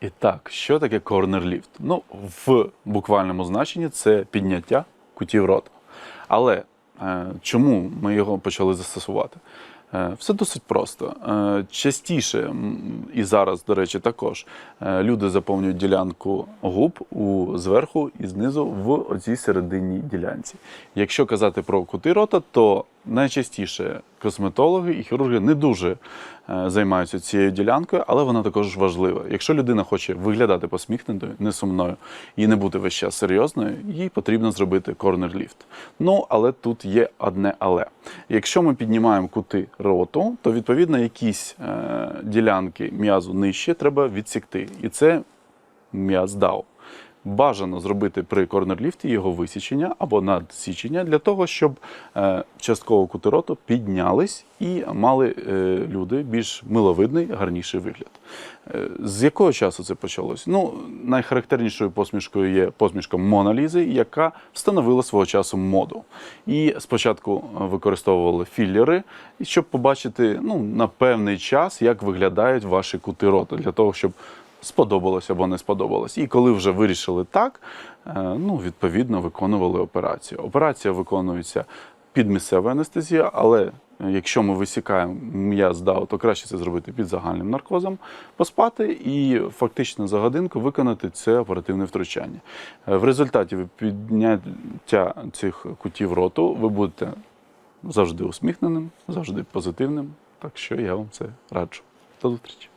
І так, що таке lift? Ну, в буквальному значенні це підняття кутів рота. Але е, чому ми його почали застосувати? Е, Все досить просто. Е, Частіше, і зараз, до речі, також е, люди заповнюють ділянку губ у зверху і знизу в оцій серединній ділянці. Якщо казати про кути рота, то найчастіше косметологи і хірурги не дуже е, займаються цією ділянкою, але вона також важлива. Якщо людина хоче виглядати посміхненою, не сумною і не бути весь час серйозною, їй потрібно зробити корнер-ліфт. Ну, але тут є одне але. Якщо ми піднімаємо кути роту, то відповідно якісь е, ділянки м'язу нижче треба відсікти. І це м'яз дау. Бажано зробити при корнерліфті його висічення або надсічення для того, щоб е, частково кути роту піднялись і мали е, люди більш миловидний, гарніший вигляд. Е, з якого часу це почалось? Ну, найхарактернішою посмішкою є посмішка Мона Лізи, яка встановила свого часу моду. І спочатку використовували філлери, щоб побачити ну, на певний час, як виглядають ваші кути рота, для того, щоб сподобалось або не сподобалось. І коли вже вирішили так, е, ну, відповідно виконували операцію. Операція виконується під місцевою анестезією, але е, якщо ми висікаємо м'яз дау, то краще це зробити під загальним наркозом, поспати і фактично за годинку виконати це оперативне втручання. Е, В результаті підняття цих кутів роту ви будете завжди усміхненим, завжди позитивним. Так що я вам це раджу. До зустрічі.